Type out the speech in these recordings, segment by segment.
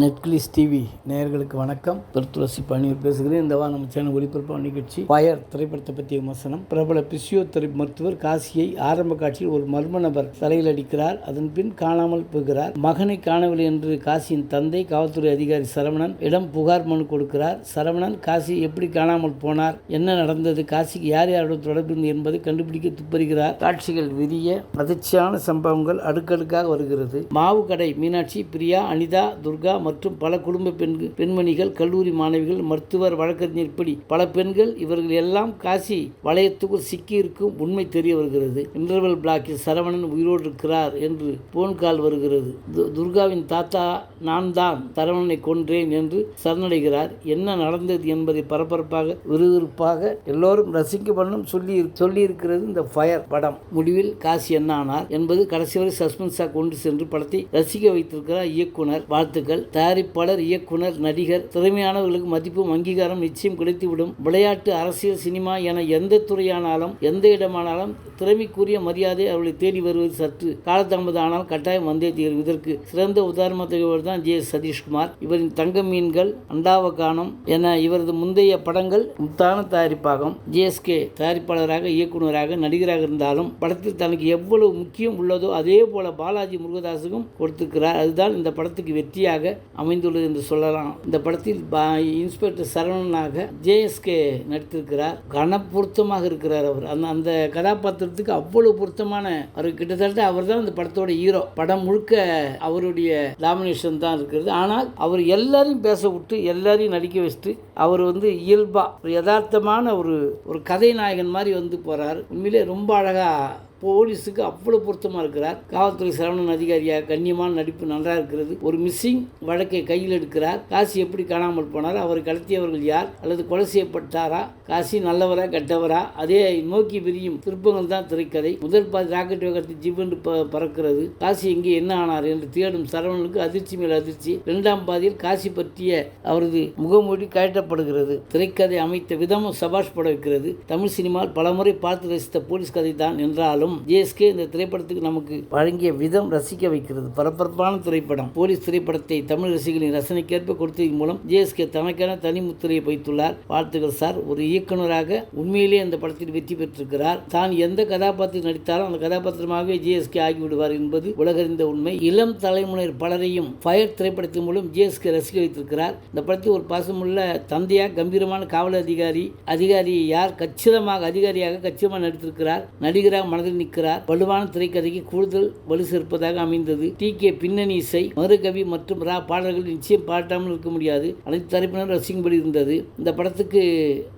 நெட்கிளிஸ் TV நேயர்களுக்கு வணக்கம். பெருத்துளசி பணியூர் பேசுகிறேன். இந்த வாரம் நம்ம சேனல் ஒளிபரப்பான நிகழ்ச்சி பயர் திரைப்படத்தை பற்றிய விமர்சனம். பிரபல பிசியோதெரபி மருத்துவர் காசியை ஆரம்ப காட்சியில் ஒரு மர்ம நபர் தலையில் அடிக்கிறார். அதன் பின் காணாமல் போகிறார். மகனை காணவில்லை என்று காசியின் தந்தை காவல்துறை அதிகாரி சரவணன் இடம் புகார் மனு கொடுக்கிறார். சரவணன் காசி எப்படி காணாமல் போனார்? என்ன நடந்தது? காசிக்கு யார் யாருடன் தொடர்பு என்பது என்பதை கண்டுபிடிக்க துப்பறுகிறார். காட்சிகள் விரிய அதிர்ச்சியான சம்பவங்கள் அடுக்கடுக்காக வருகிறது. மாவு கடை மீனாட்சி பிரியா அனிதா துர்கா மற்றும் பல குடும்ப பெண்கள் பெண்மணிகள் கல்லூரி மாணவிகள் மருத்துவர் வழக்கறிஞர் இப்படி பல பெண்கள் இவர்கள் எல்லாம் காசி வளையத்துக்குள் சிக்கி இருக்கும் உண்மை தெரிய வருகிறது. இன்டர்வல் பிளாக்கில் சரவணன் உயிரோடு இருக்கிறார் என்று போன் கால் வருகிறது. து- துர்காவின் தாத்தா நான் தான் சரவணனை கொன்றேன் என்று சரணடைகிறார். என்ன நடந்தது என்பதை பரபரப்பாக விறுவிறுப்பாக எல்லோரும் ரசிக்க பண்ணும் சொல்லி சொல்லியிருக்கிறது இந்த ஃபயர் படம். முடிவில் காசி என்ன ஆனார் என்பது கடைசி வரை சஸ்பென்ஸாக கொண்டு சென்று படத்தை ரசிக்க வைத்திருக்கிறார் இயக்குனர். வாழ்த்துக்கள். தயாரிப்பாளர் இயக்குனர் நடிகர் திறமையானவர்களுக்கு மதிப்பும் அங்கீகாரம் நிச்சயம் கிடைத்துவிடும். விளையாட்டு அரசியல் சினிமா என எந்த துறையானாலும் எந்த இடமானாலும் திறமைக்குரிய மரியாதை அவர்களை தேடி வருவது சற்று காலதாமதம் ஆனால் கட்டாயம் வந்தே தீரும். இதற்கு சிறந்த உதாரணமாக தான் ஜே சதீஷ்குமார். இவரின் தங்க மீன்கள் அண்டாவகானம் என இவரது முந்தைய படங்கள் முத்தான தயாரிப்பாகும். ஜேஎஸ்கே தயாரிப்பாளராக இயக்குனராக நடிகராக இருந்தாலும் படத்தில் தனக்கு எவ்வளவு முக்கியம் உள்ளதோ அதே போல பாலாஜி முருகதாஸுக்கும் கொடுத்திருக்கிறார். அதுதான் இந்த படத்துக்கு வெற்றியாக அமைந்துள்ளது என்று சொல்லலாம். இந்த படத்தில் பா- இன்ஸ்பெக்டர் சரவணனாக ஜேஎஸ்கே நடித்திருக்கிறார். கனப்பொருத்தமாக இருக்கிறார் அவர். அந்த அந்த கதாபாத்திரத்துக்கு அவ்வளவு பொருத்தமான அவர் கிட்டத்தட்ட அவர் தான் அந்த படத்தோட ஹீரோ படம் முழுக்க அவருடைய டாமினேஷன் தான் இருக்கிறது. ஆனால் அவர் எல்லாரையும் பேச விட்டு எல்லாரையும் நடிக்க வச்சுட்டு அவர் வந்து இயல்பா ஒரு யதார்த்தமான ஒரு ஒரு கதை நாயகன் மாதிரி வந்து போறார். உண்மையிலே ரொம்ப அழகா போலீஸுக்கு அவ்வளோ பொருத்தமாக இருக்கிறார். காவல்துறை சரவணன் அதிகாரியாக கண்ணியமான நடிப்பு நன்றாக இருக்கிறது. ஒரு மிஸ்ஸிங் வழக்கை கையில் எடுக்கிறார். காசி எப்படி காணாமல் போனார்? அவரை கடத்தியவர்கள் யார்? அல்லது கொலை செய்யப்பட்டாரா? காசி நல்லவரா கெட்டவரா? அதே நோக்கி விரியும் திருப்பங்கள் தான் திரைக்கதை. முதல் பாதி ராக்கெட் வேகத்தில் ஜிவென்று ப- பறக்கிறது. காசி எங்கே என்ன ஆனார் என்று தேடும் சரவணனுக்கு அதிர்ச்சி மேல் அதிர்ச்சி. இரண்டாம் பாதியில் காசி பற்றிய அவரது முகமூடி கழட்டப்படுகிறது. திரைக்கதை அமைத்த விதமும் சபாஷ் பட வைக்கிறது. தமிழ் சினிமாவில் பலமுறை பார்த்து ரசித்த போலீஸ் கதை தான் என்றாலும் ஜேஎஸ்கே இந்த திரைப்படத்துக்கு நமக்கு வழங்கிய விதம் ரசிக்க வைக்கிறது. பரபரப்பான திரைப்படம். போலீஸ் திரைப்படத்தை தமிழ் ரசிகர்களின் ரசனைக்கேற்ப கொடுத்ததன் மூலம் ஜேஎஸ்கே தனக்கான தனி முத்திரையை வைத்துள்ளார் வாழ்த்துக்கள் சார். ஒரு இயக்குனராக உண்மையிலேயே அந்த படத்தில் வெற்றி பெற்றிருக்கிறார். தான் எந்த கதாபாத்திரம் நடித்தாலும் அந்த கதாபாத்திரமாகவே ஜேஎஸ்கே ஆகிவிடுவார் என்பது உலகறிந்த உண்மை. இளம் தலைமுறையினர் பலரையும் ஃபயர் திரைப்படத்தின் மூலம் ஜேஎஸ்கே ரசிக்க வைத்திருக்கிறார். இந்த படத்தில் ஒரு பாசமுள்ள தந்தையா கம்பீரமான காவல் அதிகாரி அதிகாரி யார் கச்சிதமாக அதிகாரியாக கச்சிதமாக நடித்திருக்கிறார். நடிகராக மனதில் நிற்கிறார். வலுவான திரைக்கதைக்கு கூடுதல் வலு சேர்ப்பதாக அமைந்தது. டி. கே. பின்னணி இசை மருகவி மற்றும் ரா பாடல்கள் நிச்சயம் பாட்டாமல் இருக்க முடியாது. அனைத்து தரப்பினரும் ரசிக்கும்படி இருந்தது. இந்த படத்துக்கு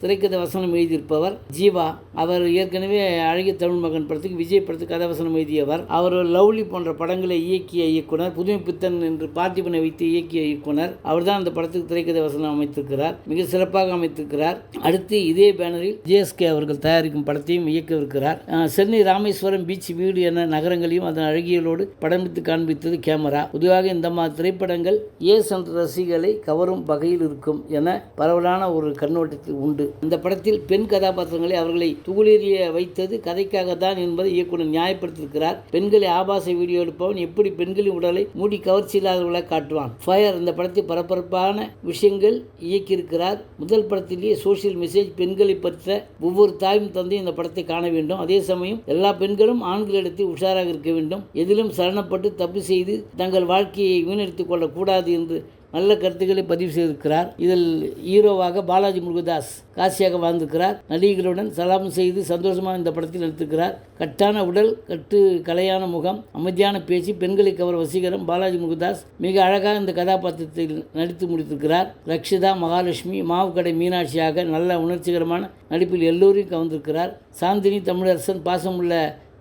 திரைக்கதை வசனம் எழுதியிருப்பவர் ஜீவா. அவர் ஏற்கனவே அழகிய தமிழ் மகன் படத்துக்கு விஜய் படத்துக்கு கதாவசனம் எழுதியவர். அவர் லவ்லி போன்ற படங்களை இயக்கிய இயக்குனர் புதுமை பித்தன் என்று பார்த்திபனை வைத்து இயக்கிய இயக்குனர். அவர்தான் அந்த படத்துக்கு திரைக்கதை வசனம் அமைத்திருக்கிறார். மிக சிறப்பாக அமைத்திருக்கிறார். அடுத்து இதே பேனரில் ஜிஎஸ்கே அவர்கள் தயாரிக்கும் படத்தையும் இயக்கவிருக்கிறார். சென்னை சென்னை ராமேஸ்வரம் பீச் வீடு என நகரங்களையும் அதன் அழகியலோடு படமித்து காண்பித்தது கேமரா. பொதுவாக இந்த மாதிரி திரைப்படங்கள் ஏஸ் என்ற ரசிகளை கவரும் வகையில் இருக்கும் என பரவலான ஒரு கண்ணோட்டத்தில் உண்டு. இந்த படத்தில் பெண் கதாபாத்திரங்களை அவர்களை துகுலேறிய வைத்தது கதைக்காக தான் என்பதை இயக்குனர் நியாயப்படுத்தியிருக்கிறார். பெண்களை ஆபாச வீடியோ எடுப்பவன் எப்படி பெண்களின் உடலை மூடி கவர்ச்சி இல்லாதவர்களாக காட்டுவான்? ஃபயர் இந்த படத்தில் பரபரப்பான விஷயங்கள் இயக்கியிருக்கிறார். முதல் படத்திலேயே சோஷியல் மெசேஜ் பெண்களை பற்ற ஒவ்வொரு தாயும் தந்தையும் இந்த படத்தை காண வேண்டும். அதே சமயம் எல்லா பெண்களும் ஆண்களிடத்தில் உஷாராக இருக்க வேண்டும். எதிலும் சரணப்பட்டு தப்பு செய்து தங்கள் வாழ்க்கையை வீணடித்துக் கொள்ளக்கூடாது என்று நல்ல கருத்துக்களை பதிவு செய்திருக்கிறார். இதில் ஹீரோவாக பாலாஜி முருகதாஸ் காசியாக வாழ்ந்திருக்கிறார். நடிகைகளுடன் சலாம் செய்து சந்தோஷமாக இந்த படத்தில் நடித்திருக்கிறார் கட்டான உடல் கட்டு கலையான முகம் அமைதியான பேச்சு பெண்களை கவர் வசீகரம் பாலாஜி முருகதாஸ் மிக அழகாக இந்த கதாபாத்திரத்தில் நடித்து முடித்திருக்கிறார். ரக்ஷிதா மகாலட்சுமி மாவுக்கடை மீனாட்சியாக நல்ல உணர்ச்சிகரமான நடிப்பில் எல்லோரையும் கவர்ந்திருக்கிறார். சாந்தினி தமிழரசன் பாசமுள்ள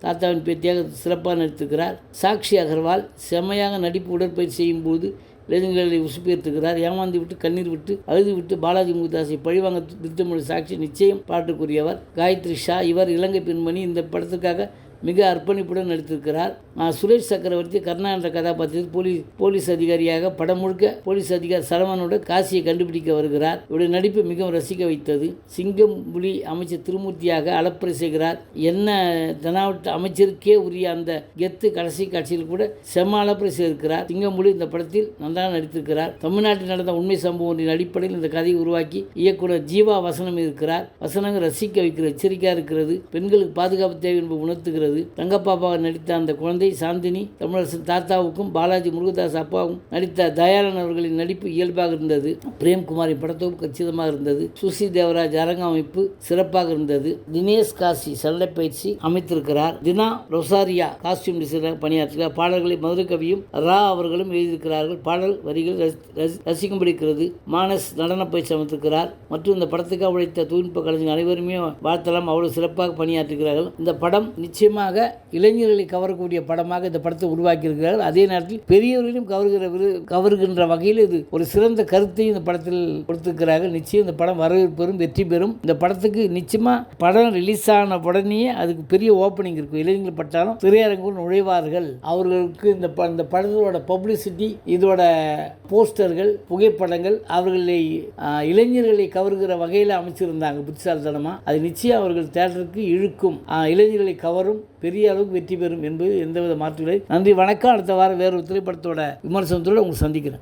தாத்தாவின் பேத்தியாக சிறப்பாக நடித்திருக்கிறார். சாக்ஷி அகர்வால் செம்மையாக நடிப்பு உடற்பயிற்சி செய்யும்போது இளைஞர்களை உசுப்பேற்றுகிறார் ஏமாந்து விட்டு கண்ணீர் விட்டு அழுது விட்டு பாலாஜி முகுதாஸை பழிவாங்க திட்டமொழி சாட்சி நிச்சயம் பாட்டுக்குரியவர். காயத்ரி ஷா இவர் இலங்கை பெண்மணி. இந்த படத்துக்காக மிக அர்ப்பணிப்புடன் நடித்திருக்கிறார் சுரேஷ் சக்கரவர்த்தி கர்ணா என்ற கதாபாத்திரத்தில் போலீஸ் போலீஸ் அதிகாரியாக படம் முழுக்க போலீஸ் அதிகாரி சரவணோட காசியை கண்டுபிடிக்க வருகிறார். இவருடைய நடிப்பு மிகவும் ரசிக்க வைத்தது. சிங்கம் புலி அமைச்சர் திருமூர்த்தியாக அலப்பறை செய்கிறார். என்ன தனாவட்ட அமைச்சருக்கே உரிய அந்த கெத்து கடைசி காட்சியில் கூட செம்ம அலப்பறை செய்திருக்கிறார். சிங்கம் புலி இந்த படத்தில் நன்றாக நடித்திருக்கிறார். தமிழ்நாட்டில் நடந்த உண்மை சம்பவம் ஒன்றின் அடிப்படையில் இந்த கதையை உருவாக்கி இயக்குனர் ஜீவா வசனம் இருக்கிறார். வசனங்கள் ரசிக்க வைக்கிற எச்சரிக்கையாக இருக்கிறது. பெண்களுக்கு பாதுகாப்பு தேவை என்பது உணர்த்துகிறது. தங்கப்பாப்பாவை நடித்த அந்த குழந்தை சாந்தினி தமிழரசன் தாத்தாவுக்கும் பாலாஜி முருகதாஸ் அப்பாவும் நடித்த தயாளன் அவர்களின் நடிப்பு இயல்பாக இருந்தது. பிரேம்குமாரின் படத்தொகுப்பு கச்சிதமாக இருந்தது. சுசி தேவராஜ் அரங்க அமைப்பு சிறப்பாக இருந்தது. தினேஷ் காசி சண்டை பயிற்சி அமைத்திருக்கிறார். தினா ரொசாரியா காஸ்டியூம் டிசைனர் பணியாற்றுகிறார். பாடல்களை மதுரை கவியும் ரா அவர்களும் எழுதியிருக்கிறார்கள். பாடல் வரிகள் ரசிக்கும்படி இருக்கிறது. மானஸ் நடன பயிற்சி அமைத்திருக்கிறார். மற்றும் இந்த படத்துக்காக உழைத்த தொழில்நுட்ப கலைஞர் அனைவருமே வாழ்த்தலாம். அவ்வளவு சிறப்பாக பணியாற்றுகிறார்கள். இந்த படம் நிச்சயமாக இளைஞர்களை கவரக்கூடிய படமாக இந்த படத்தை உருவாக்கியிருக்கிறார்கள். அதே நேரத்தில் பெரியவர்களையும் கவருகிற விரு- கவருகின்ற வகையில் இது ஒரு சிறந்த கருத்தை இந்த படத்தில் கொடுத்திருக்கிறார்கள். நிச்சயம் இந்த படம் வரவேற்பெறும் வெற்றி பெறும். இந்த படத்துக்கு நிச்சயமாக படம் ரிலீஸ் ஆன உடனே அதுக்கு பெரிய ஓப்பனிங் இருக்கும். இளைஞர்கள் பட்டாலும் திரையரங்குகள் நுழைவார்கள். அவர்களுக்கு இந்த ப- இந்த படத்தோட பப்ளிசிட்டி இதோட போஸ்டர்கள் புகைப்படங்கள் அவர்களை இளைஞர்களை கவருகிற வகையில் அமைச்சிருந்தாங்க. புத்திசாலித்தனமாக அது நிச்சயம் அவர்கள் தேட்டருக்கு இழுக்கும். இளைஞர்களை கவரும் பெரிய அளவுக்கு வெற்றி பெறும் என்பது எந்தவித மாற்றுகளை நன்றி வணக்கம். அடுத்த வாரம் வேறொரு திரைப்படத்தோட விமர்சனத்தோடு உங்களை சந்திக்கிறேன்.